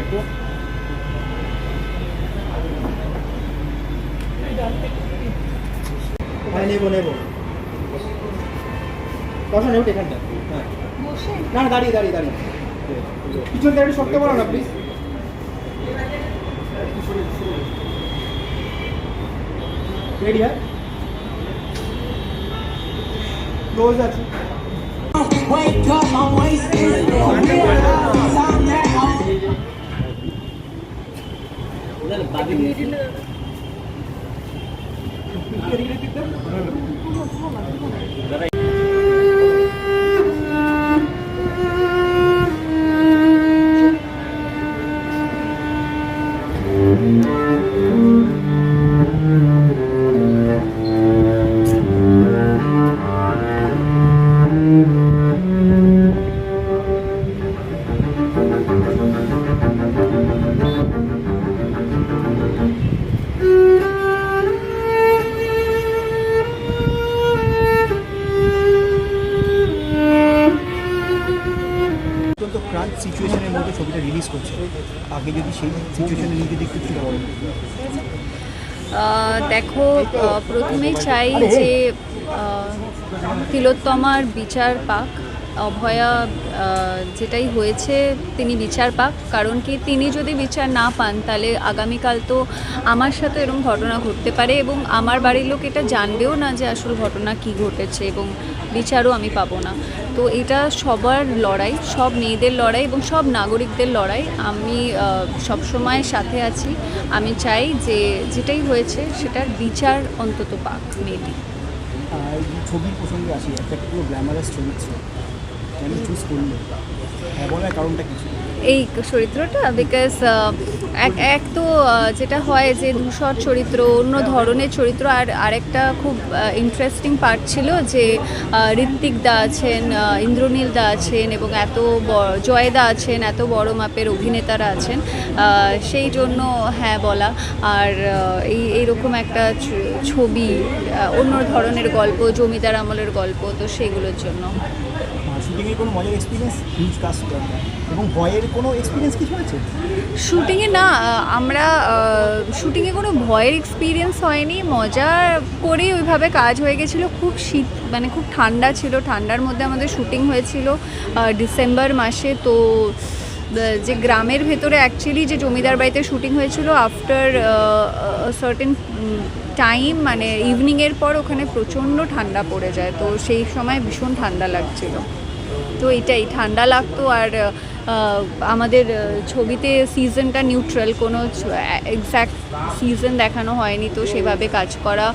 একটু। হ্যাঁ নেব নেব। বসো নেব এখানটা হ্যাঁ। না না দাঁড়িয়ে দাঁড়িয়ে দাঁড়িয়ে। পিছন থেকে একটু সরতে পারো না প্লিজ রেডি হ্যাঁ? ক্লোজ আছে। Wake up, Gracias. অত্যন্ত ক্রান্ত সিচুয়েশনের মধ্যে ছবিটা রিলিজ করছে। আগে যদি সেই সিচুয়েশনে নিজে দেখতে ছিল। দেখো প্রথমে চাই যে তিলোত্তমার বিচার পাক। অভয়া যেটাই হয়েছে তিনি বিচার পাক। কারণ কি, তিনি যদি বিচার না পান, তাহলে আগামীকাল তো আমার সাথে এরকম ঘটনা ঘটতে পারে এবং আমার বাড়ির লোক এটা জানবেও না যে আসল ঘটনা কি ঘটেছে এবং বিচারও আমি পাবো না। তো এটা সবার লড়াই, সব মেয়েদের লড়াই এবং সব নাগরিকদের লড়াই। আমি সবসময় সাথে আছি। আমি চাই যে যেটাই হয়েছে সেটার বিচার অন্তত পাক মেয়েটি ছবির প্রসঙ্গে আসি, একটা পুরো গ্ল্যামারাস ছবি ছিল। হ্যাঁ এই চরিত্রটা বিকজ এক এক তো যেটা হয় যে ধূসর চরিত্র, অন্য ধরনের চরিত্র, আর আরেকটা খুব ইন্টারেস্টিং পার্ট ছিল যে ঋত্বিক দা আছেন ইন্দ্রনীল দা আছেন, এবং এত জয়দা আছেন, এত বড় মাপের অভিনেতারা আছেন সেই জন্য হ্যাঁ বলা। আর এই, এইরকম একটা ছবি অন্য ধরনের গল্প, জমিদার আমলের গল্প, তো সেইগুলোর জন্য। শুটিংয়ের কোনো মজার এক্সপিরিয়েন্স হিউজ কাস্ট এবং ভয়ের কোনো এক্সপিরিয়েন্স কিছু আছে? শুটিংয়ে না আমরা শুটিংয়ে কোনো ভয়ের এক্সপিরিয়েন্স হয়নি। মজা করে ওইভাবে কাজ হয়ে গেছিল। খুব শীত মানে খুব ঠান্ডা ছিল। ঠান্ডার মধ্যে আমাদের শুটিং হয়েছিল ডিসেম্বর মাসে। তো যে গ্রামের ভেতরে অ্যাকচুয়ালি যে জমিদার বাড়িতে শুটিং হয়েছিল আফটার সার্টেন টাইম মানে ইভিনিংয়ের পর ওখানে প্রচণ্ড ঠান্ডা পড়ে যায়। তো সেই সময় ভীষণ ঠান্ডা লাগছিল। তো এটাই ঠান্ডা লাগতো আর আমাদের ছবিতে সিজনটা নিউট্রাল কোনো এক্স্যাক্ট সিজন দেখানো হয়নি তো সেভাবে কাজ করা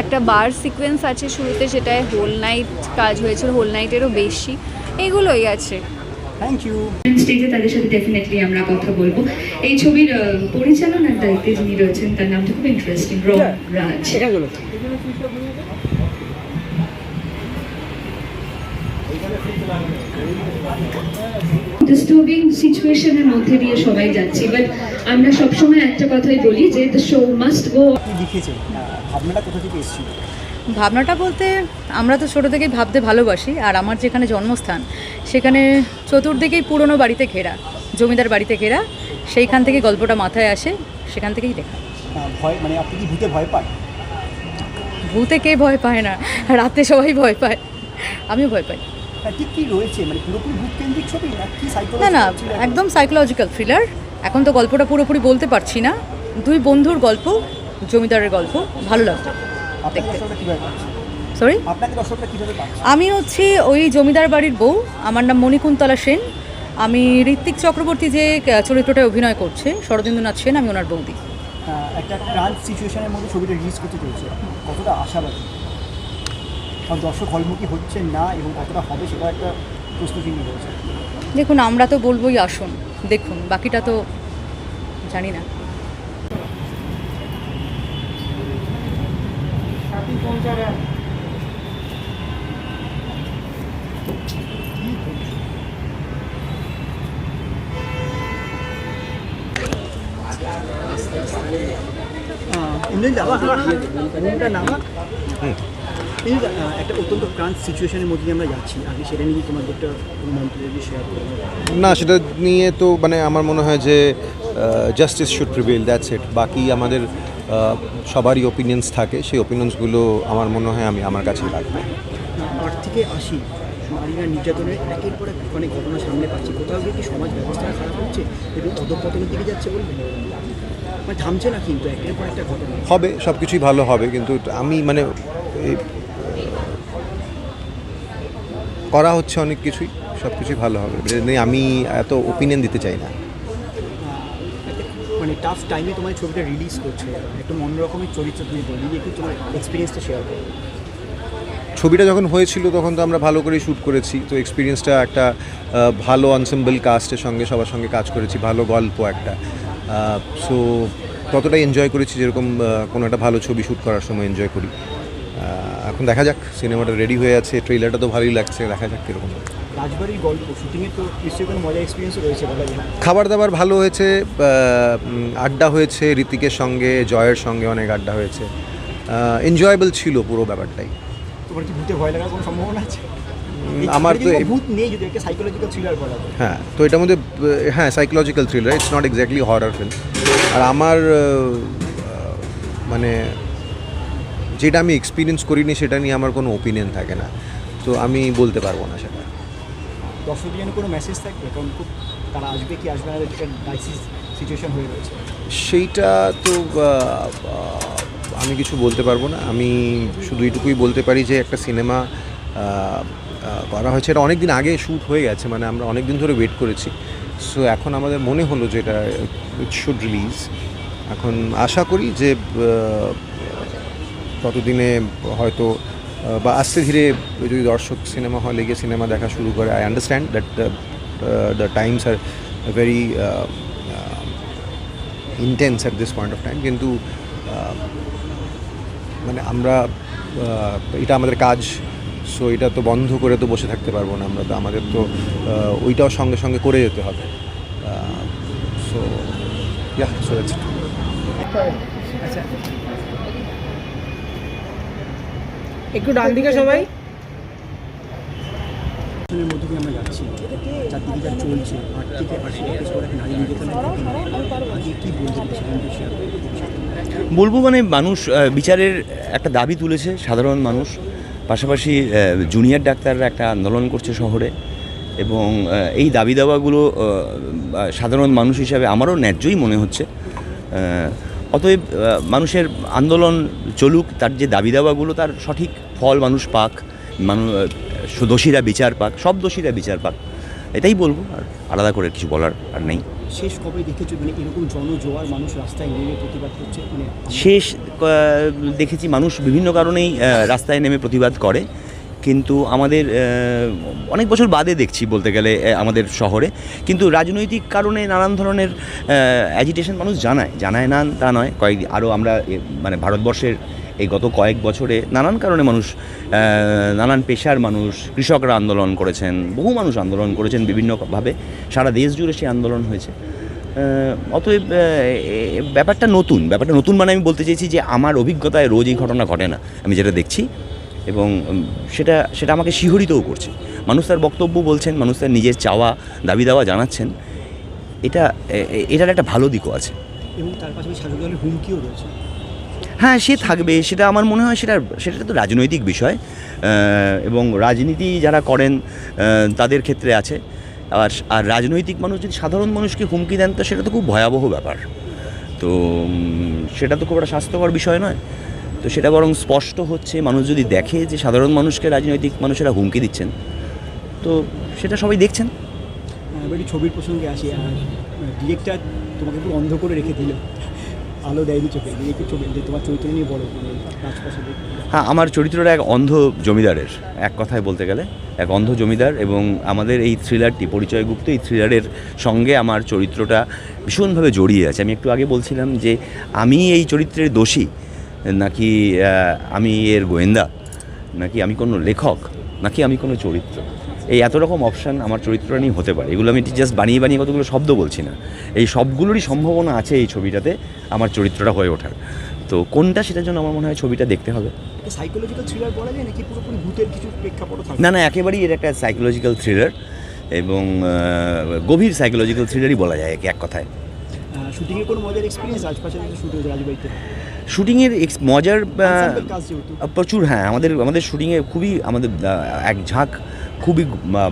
একটা বার সিকোয়েন্স আছে শুরুতে যেটায় হোল নাইট কাজ হয়েছে হোল নাইটেরও বেশি এগুলোই আছে। থ্যাংক ইউ স্টেজে তাদের সাথে ডেফিনেটলি আমরা কথা বলব। এই ছবির পরিচালনার দায়িত্বে যিনি রয়েছেন তার নামটা খুব ইন্টারেস্টিং রব রাজ। ডিস্টার্বিং সিচুয়েশনের মধ্যে দিয়ে সবাই যাচ্ছি বাট আমরা সবসময় একটা কথাই বলি যে দ্য শো মাস্ট গো লিখেছেন? ভাবনাটা কোথা থেকে এসেছিল? ভাবনাটা বলতে আমরা তো ছোটো থেকেই ভাবতে ভালোবাসি আর আমার যেখানে জন্মস্থান সেখানে চতুর্দিকেই পুরনো বাড়িতে ঘেরা জমিদার বাড়িতে ঘেরা সেইখান থেকে গল্পটা মাথায় আসে সেখান থেকেই লেখা ভয় মানে আপনি কি ভূতে ভয় পান? ভূতে কে ভয় পায় না? রাতে সবাই ভয় পায়। আমিও ভয় পাই। কি রয়েছে? মানে পুরোপুরি ভূত ছবি না কি না না একদম সাইকোলজিক্যাল থ্রিলার এখন তো গল্পটা পুরোপুরি বলতে পারছি না। দুই বন্ধুর গল্প জমিদারের গল্প ভালো দেখতে। পাচ্ছে? সরি আমি হচ্ছি ওই জমিদার বাড়ির বউ আমার নাম মণিকুন্তলা সেন। আমি ঋত্বিক চক্রবর্তী যে চরিত্রটায় অভিনয় করছে শরদিন্দ্রনাথ সেন আমি ওনার বৌদি। একটা ক্রান্ট সিচুয়েশনের মধ্যে ছবিটা রিলিজ করতে চলছে। কতটা আশাবাদী। কারণ দর্শক হলমুখী হচ্ছে না এবং কতটা হবে সেটা একটা প্রস্তুতি নিয়ে রয়েছে দেখুন আমরা তো বলবোই আসুন দেখুন বাকিটা তো জানি না ইন্দ্রজিৎ আহ, একটা অত্যন্ত সিচুয়েশনের মধ্যে আমরা যাচ্ছি। সেটা নিয়ে তোমাদের একটা মন্তব্য যদি শেয়ার করব না সেটা নিয়ে তো মানে আমার মনে হয় যে justice should prevail that's it বাকি আমাদের সবারই ওপিনিয়ন্স থাকে। সেই ওপিনিয়ন্সগুলো আমার মনে হয় আমি আমার কাছেই রাখব। আট থেকে আশি নারীরা নির্যাতনের একের পর এক অনেক ঘটনা সামনে পাচ্ছি। কোথাও গিয়ে কি সমাজ ব্যবস্থা খারাপ হচ্ছে? এবং অধঃপতনের দিকে যাচ্ছে বলবেন মানে থামছে না কিন্তু একের পর একটা ঘটনা। হবে সব কিছুই ভালো হবে কিন্তু আমি মানে এই, আহ, করা হচ্ছে অনেক কিছুই সব কিছুই ভালো হবে। আমি এত ওপিনিয়ন দিতে চাই না। মানে টাফ টাইমে তোমার ছবিটা রিলিজ করছে একটু অন্যরকমের চরিত্র তুমি বলি একটু তোমার এক্সপিরিয়েন্সটা শেয়ার করো। ছবিটা যখন হয়েছিল তখন তো আমরা ভালো করেই শ্যুট করেছি তো এক্সপিরিয়েন্সটা একটা ভালো আনসেম্বল কাস্টের সঙ্গে সবার সঙ্গে কাজ করেছি ভালো গল্প একটা। সো ততটাই এনজয় করেছি যেরকম কোনো একটা ভালো ছবি শ্যুট করার সময় এনজয় করি। এখন দেখা যাক সিনেমাটা রেডি হয়ে আছে ট্রেলারটা তো ভালোই লাগছে দেখা যাক কীরকম রাজবাড়ির গল্প শুটিংয়ের তো নিশ্চয়ই কোনো মজার এক্সপিরিয়েন্সও রয়েছে খাবার দাবার ভালো হয়েছে আড্ডা হয়েছে ঋতিকের সঙ্গে জয়ের সঙ্গে অনেক আড্ডা হয়েছে। এনজয়েবল ছিল পুরো ব্যাপারটাই। তোমার কি ভূতে ভয় লাগার কোনো সম্ভাবনা আছে? আমার তো ভূত নেই যদি একটা সাইকোলজিক্যাল থ্রিলার করা হ্যাঁ তো এটার মধ্যে হ্যাঁ psychological thriller it's not exactly horror film আর আমার মানে যেটা আমি এক্সপিরিয়েন্স করিনি সেটা নিয়ে আমার কোনো ওপিনিয়ন থাকে না। তো আমি বলতে পারব না সেটা। দর্শকদের জন্য কোনো মেসেজ থাকবে? কারণ খুব তারা আসবে কি আসবে না একটা ক্রাইসিস সিচুয়েশন হয়ে রয়েছে। সেইটা তো আমি কিছু বলতে পারব না। আমি শুধু এইটুকুই বলতে পারি যে একটা সিনেমা করা হয়েছে। এটা অনেক দিন আগে শ্যুট হয়ে গেছে মানে আমরা অনেক দিন ধরে ওয়েট করেছি। সো এখন আমাদের মনে হলো যে এটা ইট শুড রিলিজ এখন আশা করি যে ততদিনে হয়তো বা আস্তে ধীরে যদি দর্শক সিনেমা হলে গিয়ে সিনেমা দেখা শুরু করে I understand that the the times are very intense at this point of time কিন্তু মানে আমরা এটা আমাদের কাজ সো এটা তো বন্ধ করে তো বসে থাকতে পারব না আমরা, তো আমাদের তো ওইটাও সঙ্গে সঙ্গে করে যেতে হবে। সো ইয়া সো আচ্ছা একটু ডান দিকে সবাই। সিচুয়েশনের মধ্যে দিয়ে আমরা যাচ্ছি। চারদিকে যা চলছে আট থেকে আশি একের পর এক নারী নির্যাতনের ঘটনা আজকে কী বলবেন সেখান থেকে শেয়ার করবেন বলব মানে মানুষ বিচারের একটা দাবি তুলেছে সাধারণ মানুষ। পাশাপাশি জুনিয়র ডাক্তাররা একটা আন্দোলন করছে শহরে এবং এই দাবি দাওয়াগুলো সাধারণ মানুষ হিসাবে আমারও ন্যায্যই মনে হচ্ছে। অতএব মানুষের আন্দোলন চলুক তার যে দাবি দাওয়াগুলো তার সঠিক ফল মানুষ পাক মানুষ দোষীরা বিচার পাক সব দোষীরা বিচার পাক। এটাই বলব আর আলাদা করে কিছু বলার আর নেই। শেষ কবে দেখেছ মানে এরকম জনজোয়ার মানুষ রাস্তায় নেমে প্রতিবাদ করছে? মানে শেষ দেখেছি মানুষ বিভিন্ন কারণেই রাস্তায় নেমে প্রতিবাদ করে। কিন্তু আমাদের অনেক বছর বাদে দেখছি বলতে গেলে আমাদের শহরে। কিন্তু রাজনৈতিক কারণে নানান ধরনের অ্যাজিটেশন মানুষ জানায়। জানায় না, তা নয়। কয়েক আরও আমরা মানে ভারতবর্ষের এই গত কয়েক বছরে নানান কারণে মানুষ নানান পেশার মানুষ, কৃষকরা আন্দোলন করেছেন, বহু মানুষ আন্দোলন করেছেন বিভিন্নভাবে সারা দেশ জুড়ে সেই আন্দোলন হয়েছে। অতএব ব্যাপারটা নতুন। ব্যাপারটা নতুন মানে আমি বলতে চাইছি যে আমার অভিজ্ঞতায় রোজ এই ঘটনা ঘটে না। আমি যেটা দেখছি এবং সেটা সেটা আমাকে শিহরিতও করছে। মানুষ তার বক্তব্য বলছেন মানুষ তার নিজের চাওয়া দাবি দাওয়া জানাচ্ছেন। এটা এটার একটা ভালো দিকও আছে। এবং তার পাশাপাশি শাসক দলের হুমকিও রয়েছে। হ্যাঁ সে থাকবে সেটা আমার মনে হয় সেটা সেটা তো রাজনৈতিক বিষয়। এবং রাজনীতি যারা করেন তাদের ক্ষেত্রে আছে। আর আর রাজনৈতিক মানুষ যদি সাধারণ মানুষকে হুমকি দেন তো সেটা তো খুব ভয়াবহ ব্যাপার। তো সেটা তো খুব একটা স্বাস্থ্যকর বিষয় নয়। তো সেটা বরং স্পষ্ট হচ্ছে মানুষ যদি দেখে যে সাধারণ মানুষকে রাজনৈতিক মানুষেরা হুমকি দিচ্ছেন তো সেটা সবাই দেখছেন। একটু ছবির প্রসঙ্গে আসি ডিরেক্টর তোমাকে পুরো অন্ধ করে রেখে দিল আলো দেয়নি চোখে একটু ছবি তোমার চরিত্র নিয়ে বলো মানে হ্যাঁ আমার চরিত্রটা এক অন্ধ জমিদারের এক কথায় বলতে গেলে এক অন্ধ জমিদার এবং আমাদের এই থ্রিলারটি পরিচয়গুপ্ত এই থ্রিলারের সঙ্গে আমার চরিত্রটা ভীষণভাবে জড়িয়ে আছে। আমি একটু আগে বলছিলাম যে আমি এই চরিত্রের দোষী নাকি আমি এর গোয়েন্দা নাকি আমি কোনো লেখক নাকি আমি কোনো চরিত্র? এই এত রকম অপশান আমার চরিত্রটা নিয়ে হতে পারে। এগুলো আমি জাস্ট বানিয়ে বানিয়ে কতগুলো শব্দ বলছি না। এই সবগুলোরই সম্ভাবনা আছে এই ছবিটাতে আমার চরিত্রটা হয়ে ওঠার। তো কোনটা সেটার জন্য আমার মনে হয় ছবিটা দেখতে হবে। সাইকোলজিক্যাল থ্রিলার বলা যায় নাকি পুরোপুরি ভূতের কিছু প্রেক্ষাপটও না না একেবারেই এর একটা সাইকোলজিক্যাল থ্রিলার এবং গভীর সাইকোলজিক্যাল থ্রিলারই বলা যায় একে এক কথায়। শুটিংয়ের কোনো মজার এক্সপিরিয়েন্স আশপাশে শুট হয়েছে রাজবাড়িতে শুটিংয়ের এক্স মজার প্রচুর হ্যাঁ আমাদের আমাদের শুটিংয়ে খুবই আমাদের এক ঝাঁক খুবই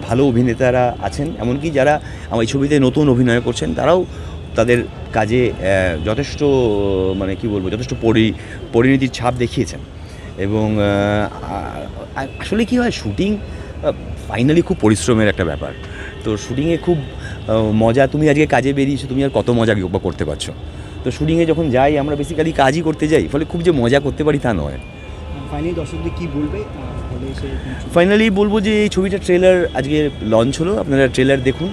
ভালো অভিনেতারা আছেন। এমনকি যারা আমার এই ছবিতে নতুন অভিনয় করছেন তারাও তাদের কাজে যথেষ্ট মানে কি বলব যথেষ্ট পরি পরিণতির ছাপ দেখিয়েছেন। এবং আসলে কি হয় শুটিং ফাইনালি খুব পরিশ্রমের একটা ব্যাপার। তো শুটিংয়ে খুব মজা তুমি আজকে কাজে বেরিয়েছো তুমি আর কত মজা করতে পারছ? তো শুটিংয়ে যখন যাই আমরা বেসিক্যালি কাজই করতে যাই ফলে খুব যে মজা করতে পারি তা নয়। ফাইনালি দর্শকদের কী বলবে? ফাইনালি বলব যে এই ছবিটা ট্রেলার আজকে লঞ্চ হলো। আপনারা ট্রেলার দেখুন।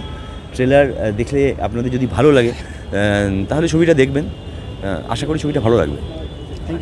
ট্রেলার দেখলে আপনাদের যদি ভালো লাগে তাহলে ছবিটা দেখবেন। আশা করি ছবিটা ভালো লাগবে।